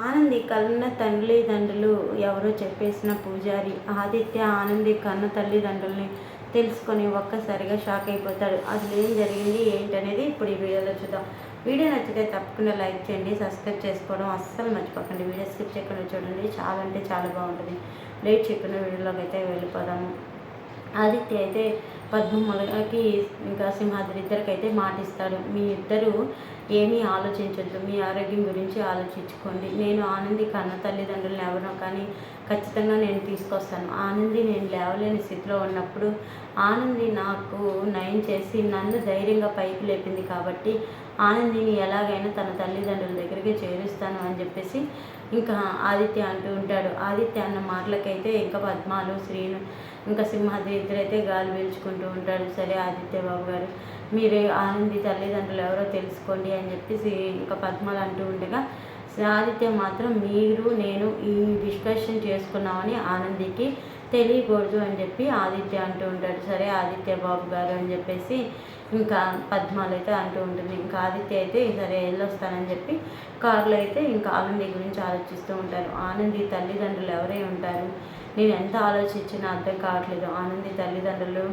ఆనంది కన్న తల్లిదండ్రులు ఎవరో చెప్పేసిన పూజారి ఆదిత్య ఆనంది కన్న తల్లిదండ్రుల్ని తెలుసుకొని ఒక్కసారిగా షాక్ అయిపోతాడు. అసలు ఏం జరిగింది? ఏంటనేది ఇప్పుడు ఈ వీడియోలో చూద్దాం. వీడియో నచ్చితే తప్పకుండా లైక్ చేయండి సబ్స్క్రైబ్ చేసుకోవడం అస్సలు మర్చిపోకండి. వీడియో స్కిప్ చేయకుండా చూడండి. చాలా అంటే చాలా బాగుంటుంది. లేట్ చేయకుండా వీడియోలోకి అయితే వెళ్ళిపోదాము. ఆదిత్య అయితే పద్మములకి ఇంకా సింహాద్రి ఇద్దరికైతే మాటిస్తాడు. మీ ఇద్దరు ఏమీ ఆలోచించొద్దు. మీ ఆరోగ్యం గురించి ఆలోచించుకోండి. నేను ఆనంది కన్న తల్లిదండ్రులను ఎవరో కానీ ఖచ్చితంగా నేను తీసుకొస్తాను. ఆనంది నేను లేవలేని స్థితిలో ఉన్నప్పుడు ఆనంది నాకు నయం చేసి నన్ను ధైర్యంగా పైకి లేపింది కాబట్టి ఆనందిని ఎలాగైనా తన తల్లిదండ్రుల దగ్గరికి చేరుస్తాను అని చెప్పేసి ఇంకా ఆదిత్య అంటూ ఉంటాడు. ఆదిత్య అన్న మాటలకైతే ఇంకా పద్మాలు శ్రీను ఇంకా సింహాద్రి ఇద్దరైతే గాలి పీల్చుకుంటూ ఉంటాడు సరే ఆదిత్య బాబు గారు మీరు ఆనంది తల్లిదండ్రులు ఎవరో తెలుసుకోండి అని చెప్పేసి ఇంకా పద్మాలు అంటూ ఉండగా ఆదిత్య మాత్రం మీరు నేను ఈ డిస్కషన్ చేసుకున్నామని ఆనందికి తెలియకూడదు అని చెప్పి ఆదిత్య అంటూ ఉంటాడు. సరే ఆదిత్య బాబు గారు అని చెప్పేసి ఇంకా పద్మాలు అయితే అంటూ ఉంటుంది. ఇంకా ఆదిత్య అయితే సరే వెళ్ళొస్తానని చెప్పి కారులో అయితే ఇంకా ఆనంది గురించి ఆలోచిస్తూ ఉంటారు. ఆనంది తల్లిదండ్రులు ఎవరై ఉంటారు? నేను ఎంత ఆలోచించినా అర్థం కావట్లేదు. ఆనంది తల్లిదండ్రులు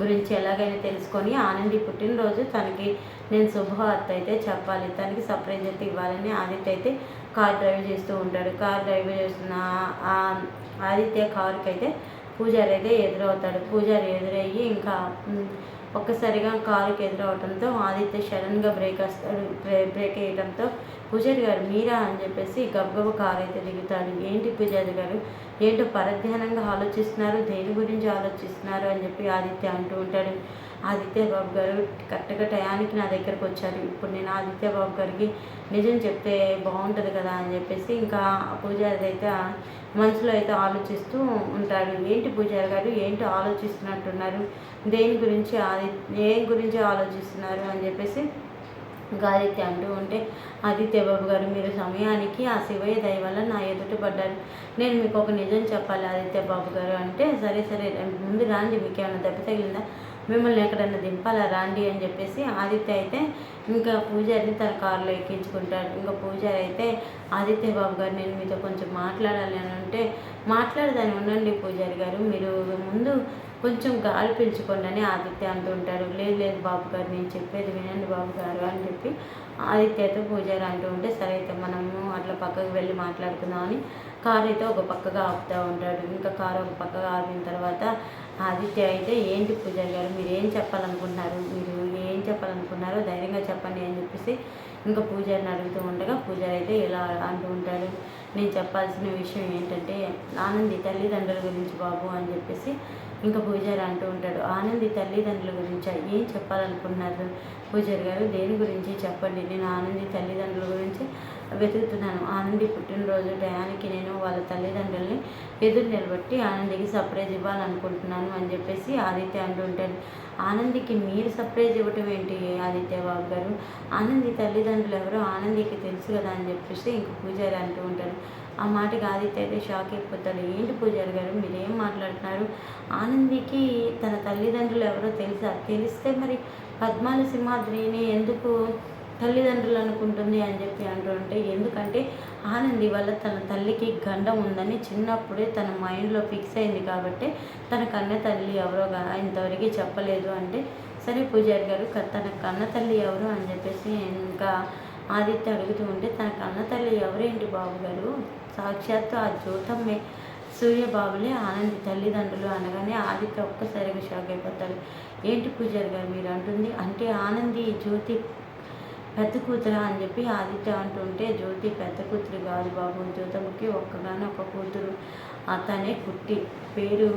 గురించి ఎలాగైనా తెలుసుకొని ఆనంది పుట్టినరోజు తనకి నేను శుభవార్త అయితే చెప్పాలి. తనకి సర్ప్రైజ్ అయితే ఇవ్వాలని ఆదిత్య అయితే కార్ డ్రైవ్ చేస్తూ ఉంటాడు. కార్ డ్రైవ్ చేస్తున్న ఆదిత్య కారుకి అయితే పూజారి అయితే ఎదురవుతాడు. పూజారి ఎదురయ్యి ఇంకా ఒక్కసారిగా కారుకి ఎదురవడంతో ఆదిత్య సడన్గా బ్రేక్ వస్తాడు బ్రేక్ వేయడంతో పూజారి గారు మీరా అని చెప్పేసి గబగబ కారు అయితే దిగుతాడు. ఏంటి పూజారి గారు? ఏంటో పరధ్యానంగా ఆలోచిస్తున్నారు. దేని గురించి ఆలోచిస్తున్నారు? అని చెప్పి ఆదిత్య అంటూ ఉంటాడు. ఆదిత్య బాబు గారు కరెక్ట్గా టయానికి నా దగ్గరకు వచ్చారు. ఇప్పుడు నేను ఆదిత్య బాబు గారికి నిజం చెప్తే బాగుంటుంది కదా అని చెప్పేసి ఇంకా పూజారి అయితే మనసులో అయితే ఆలోచిస్తూ ఉంటాడు ఏంటి పూజారి గారు? ఏంటి ఆలోచిస్తున్నట్టున్నారు? దేని గురించి ఆది దేని గురించి ఆలోచిస్తున్నారు? అని చెప్పేసి గాదిత్య అంటూ ఉంటే ఆదిత్య బాబు గారు మీరు సమయానికి ఆ శివయ్య దయ వల్ల నా ఎదుట పడ్డారు. నేను మీకు ఒక నిజం చెప్పాలి ఆదిత్య బాబు గారు. అంటే సరే సరే ముందు రాండి మీకేమైనా దెబ్బ తగిలిందా? మిమ్మల్ని ఎక్కడన్నా దింపాలా రాండి అని చెప్పేసి ఆదిత్య అయితే ఇంకా పూజారిని తన కారులో ఎక్కించుకుంటాడు. ఇంకా పూజారి అయితే ఆదిత్య బాబు గారు నేను మీతో కొంచెం మాట్లాడాలి అని అంటే మాట్లాడదాని ఉండండి పూజారి గారు మీరు ముందు కొంచెం గాలి పీల్చుకోండి అని ఆదిత్య అంటుంటాడు లేదు లేదు బాబు గారు నేను చెప్పేది వినండి బాబు గారు అని చెప్పి ఆదిత్యతో పూజారి అంటూ ఉంటే సరే అయితే మనము అట్లా పక్కకు వెళ్ళి మాట్లాడుకుందామని కారు అయితే ఒక పక్కగా ఆపుతూ ఉంటాడు. ఇంకా కారు ఒక పక్కగా ఆపిన తర్వాత ఆదిత్య అయితే ఏంటి పూజారి గారు? మీరు ఏం చెప్పాలనుకుంటున్నారు? మీరు ఏం చెప్పాలనుకున్నారో ధైర్యంగా చెప్పండి అని చెప్పేసి ఇంకా పూజారిని అడుగుతూ ఉండగా పూజారి అయితే ఇలా అంటూ ఉంటాడు నేను చెప్పాల్సిన విషయం ఏంటంటే ఆనంది తల్లిదండ్రుల గురించి బాబు అని చెప్పేసి ఇంకా పూజారి అంటూ ఉంటాడు. ఆనంది తల్లిదండ్రుల గురించి ఏం చెప్పాలనుకుంటున్నారు? పూజారి గారు దేని గురించి చెప్పండి? నేను ఆనంది తల్లిదండ్రుల గురించి వెతుకుతున్నాను. ఆనంది పుట్టినరోజు టయానికి నేను వాళ్ళ తల్లిదండ్రుల్ని ఎదురు నిలబట్టి ఆనందికి సర్ప్రైజ్ ఇవ్వాలనుకుంటున్నాను అని చెప్పేసి ఆదిత్య అంటూ ఉంటాడు. ఆనందికి మీరు సర్ప్రైజ్ ఇవ్వటం ఏంటి ఆదిత్య బాబు గారు? ఆనంది తల్లిదండ్రులు ఎవరో ఆనందికి తెలుసు కదా అని చెప్పేసి ఇంక పూజారి అంటూ ఉంటారు. ఆ మాటకి ఆదిత్య అయితే షాక్ అయిపోతాడు ఏంటి పూజారి గారు? మీరేం మాట్లాడుతున్నారు? ఆనందికి తన తల్లిదండ్రులు ఎవరో తెలుసా? తెలిస్తే మరి పద్మాల సింహాద్రిని ఎందుకు తల్లిదండ్రులు అనుకుంటుంది అని చెప్పి అంటుంటే ఎందుకంటే ఆనంది వల్ల తన తల్లికి గండం ఉందని చిన్నప్పుడే తన మైండ్లో ఫిక్స్ అయింది కాబట్టి తన కన్న తల్లి ఎవరో ఇంతవరకు చెప్పలేదు అంటే సరే పూజారి గారు తన కన్న తల్లి ఎవరు అని చెప్పేసి ఇంకా ఆదిత్య అడుగుతూ ఉంటే తన కన్న తల్లి ఎవరేంటి బాబు గారు? సాక్షాత్తు ఆ జ్యోతమ్మే సూర్యబాబులే ఆనంది తల్లిదండ్రులు అనగానే ఆదిత్య ఒక్కసారిగా షాక్ అయిపోతాడు ఏంటి పూజారి గారు మీరు అంటుంది అంటే ఆనంది జ్యోతి పెద్ద కూతురా అని చెప్పి ఆదిత్య అంటుంటే జ్యోతి పెద్ద కూతురు కాదు బాబు జ్యోతమ్మకి ఒక్కగానే ఒక కూతురు. అతనే కుట్టి పేరు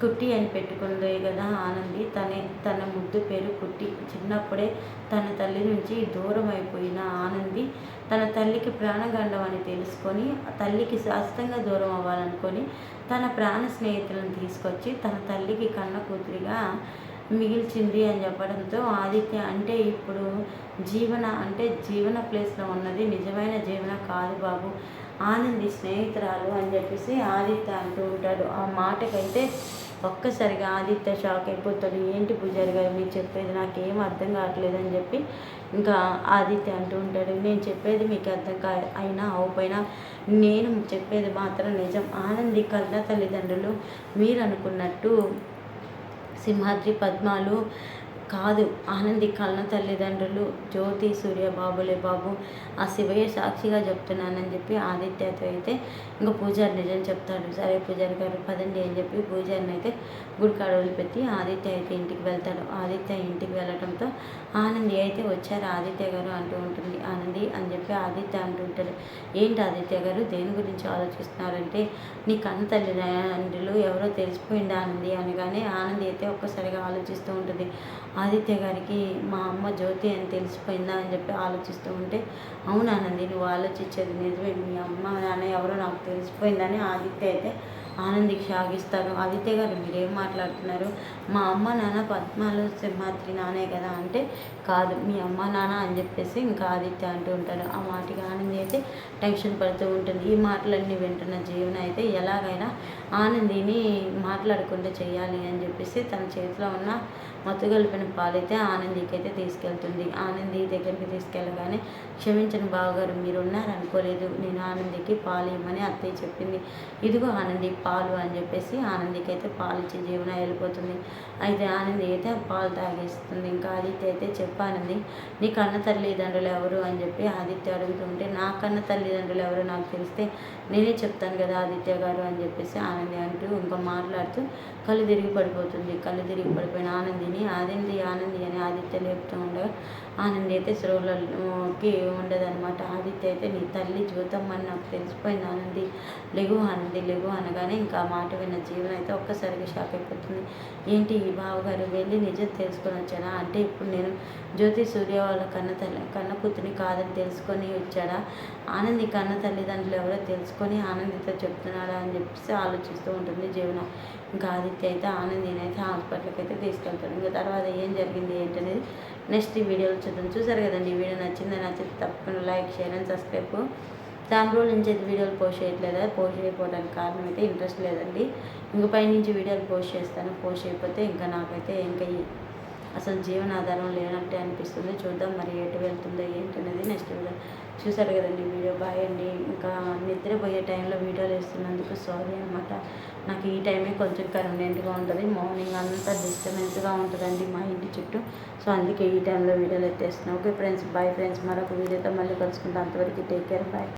కుట్టి అని పెట్టుకుందే కదా ఆనంది. తనే తన ముద్దు పేరు కుట్టి. చిన్నప్పుడే తన తల్లి నుంచి దూరం అయిపోయిన ఆనంది తన తల్లికి ప్రాణగండం అని తెలుసుకొని తల్లికి శాశ్వతంగా దూరం అవ్వాలనుకొని తన ప్రాణ స్నేహితులను తీసుకొచ్చి తన తల్లికి కన్న కూతురిగా మిగిల్చింది అని చెప్పడంతో ఆదిత్య అంటే ఇప్పుడు జీవన అంటే జీవన ప్లేస్లో ఉన్నది నిజమైన జీవన కాదు బాబు. ఆనంది స్నేహితురాలు అని చెప్పేసి ఆదిత్య అంటూ ఉంటాడు. ఆ మాటకైతే ఒక్కసారిగా ఆదిత్య షాక్ అయిపోతాడు. ఏంటి పూజారి గారు మీరు చెప్పేది నాకేం అర్థం కావట్లేదు అని చెప్పి ఇంకా ఆదిత్య అంటూ ఉంటాడు. నేను చెప్పేది మీకు అర్థం కా అయినా అవపోయినా నేను చెప్పేది మాత్రం నిజం. ఆనంది కళ్ళ తల్లిదండ్రులు మీరు అనుకున్నట్టు సింహాద్రి పద్మాలు కాదు. ఆనంది కళ్ళ తల్లిదండ్రులు జ్యోతి సూర్య బాబులే బాబు. ఆ శివయ్య సాక్షిగా చెప్తున్నానని చెప్పి ఆదిత్యతో అయితే ఇంకా పూజారి నిజం చెప్తాడు. సరే పూజారి గారు పదండి అని చెప్పి పూజారిని అయితే గుడికాడ వదిలిపెట్టి ఆదిత్య అయితే ఇంటికి వెళ్తాడు. ఆదిత్య ఇంటికి వెళ్ళడంతో ఆనంది అయితే వచ్చారు. ఆదిత్య గారు అంటూ ఉంటుంది ఆనంది అని చెప్పి ఆదిత్య అంటుంటాడు ఏంటి ఆదిత్య గారు దేని గురించి ఆలోచిస్తున్నారంటే నీ కన్న తల్లిదండ్రులు ఎవరో తెలిసిపోయింది ఆనంది అనగానే ఆనంది అయితే ఒక్కసారిగా ఆలోచిస్తూ ఉంటుంది. ఆదిత్య గారికి మా అమ్మ జ్యోతి అని తెలిసిపోయిందా అని చెప్పి ఆలోచిస్తూ ఉంటే అవునానంది నువ్వు ఆలోచించేది నిజమే. మీ అమ్మ నాన్న ఎవరో నాకు తెలిసిపోయిందని ఆదిత్య అయితే ఆనందికి సాగిస్తారు ఆదిత్య గారు మీరేం మాట్లాడుతున్నారు? మా అమ్మ నాన్న పద్మాలు సింహాద్రి నానే కదా అంటే కాదు మీ అమ్మ నాన్న అని చెప్పేసి ఇంకా ఆదిత్య అంటూ ఉంటాడు ఆ మాటకి ఆనంది అయితే టెన్షన్ పడుతూ ఉంటుంది. ఈ మాటలన్నీ వింటున్న జీవన అయితే ఎలాగైనా ఆనందిని మాట్లాడకుండా చేయాలి అని చెప్పేసి తన చేతిలో ఉన్న మత్తు కలిపిన పాలైతే ఆనందికి అయితే తీసుకెళ్తుంది. ఆనంది దగ్గరికి తీసుకెళ్ళగానే క్షమించని బావగారు మీరు ఉన్నారనుకోలేదు నేను ఆనందికి పాలు ఇవ్వమని అత్తయ్య చెప్పింది. ఇదిగో ఆనంది పాలు అని చెప్పేసి ఆనందికి అయితే పాలు ఇచ్చే జీవన వెళ్ళిపోతుంది. అయితే ఆనంది అయితే పాలు తాగేస్తుంది. ఇంకా ఆదిత్య అయితే చెప్పానంది నీ కన్న తల్లిదండ్రులు ఎవరు? అని చెప్పి ఆదిత్య అడుగుతుంటే నా కన్న తల్లిదండ్రులు ఎవరు నాకు తెలిస్తే నేనే చెప్తాను కదా ఆదిత్య గారు అని చెప్పేసి ఆనంది అంటూ ఇంకా మాట్లాడుతూ కళ్ళు తిరిగి పడిపోతుంది. కళ్ళు తిరిగి పడిపోయిన ఆనందిని ఆనంది ఆనంది? అని ఆదిత్య లేపుతూ ఉండగా ఆనంది అయితే స్రోలకి ఉండదన్నమాట. ఆదిత్య అయితే నీ తల్లి అని నాకు తెలిసిపోయింది ఆనంది. లెగు ఆనంది లెగు అనగానే ఇంకా మాట విన్న జీవన అయితే ఒక్కసారిగా షాక్ అయిపోతుంది. ఏంటి ఈ బావగారు వెళ్ళి నిజం తెలుసుకొని వచ్చాడా? అంటే ఇప్పుడు నేను జ్యోతి సూర్య వాళ్ళ కన్న తల్లి కన్న కూతుని కాదని తెలుసుకొని వచ్చాడా? ఆనంది కన్న తల్లిదండ్రులు ఎవరో తెలుసుకొని ఆనందితో చెప్తున్నాడా అని చెప్పేసి ఆలోచిస్తూ ఉంటుంది జీవన. ఇంకా ఆదిత్య అయితే ఆనంది అయితే హాస్పిటల్కి అయితే తీసుకెళ్తాడు. ఇంకా తర్వాత ఏం జరిగింది ఏంటనేది నెక్స్ట్ ఈ వీడియోలో చూద్దాం. చూసారు కదండి? ఈ వీడియో నచ్చిందని నచ్చితే తప్పకుండా లైక్ షేర్ అండ్ సబ్స్క్రైబ్. దాని రోజు నుంచి అయితే వీడియోలు పోస్ట్ చేయట్లేదు? పోస్ట్ చేయకపోవడానికి కారణం అయితే ఇంట్రెస్ట్ లేదండి. ఇంక పైనుంచి వీడియోలు పోస్ట్ చేస్తాను. పోస్ట్ చేయకపోతే ఇంకా నాకైతే ఇంకా అసలు జీవనాధారం లేనట్టే అనిపిస్తుంది. చూద్దాం మరి ఎటు వెళ్తుందో ఏంటనేది నెక్స్ట్ వీడియో చూసారు కదండి వీడియో. బాయ్ అండి. ఇంకా నిద్రపోయే టైంలో వీడియోలు వేస్తున్నందుకు సారీ అనమాట నాకు ఈ టైమే కొంచెం కన్వీనియంట్గా ఉంటుంది. మార్నింగ్ అంతా డిస్టర్బెన్స్గా ఉంటుందండి మా ఇంటి చుట్టూ. సో అందుకే ఈ టైంలో వీడియోలు ఎత్తేస్తున్నాను ఓకే ఫ్రెండ్స్ బాయ్ ఫ్రెండ్స్ మరొక వీడియోతో మళ్ళీ కలుసుకుంటాం అంతవరకు టేక్ కేర్ బాయ్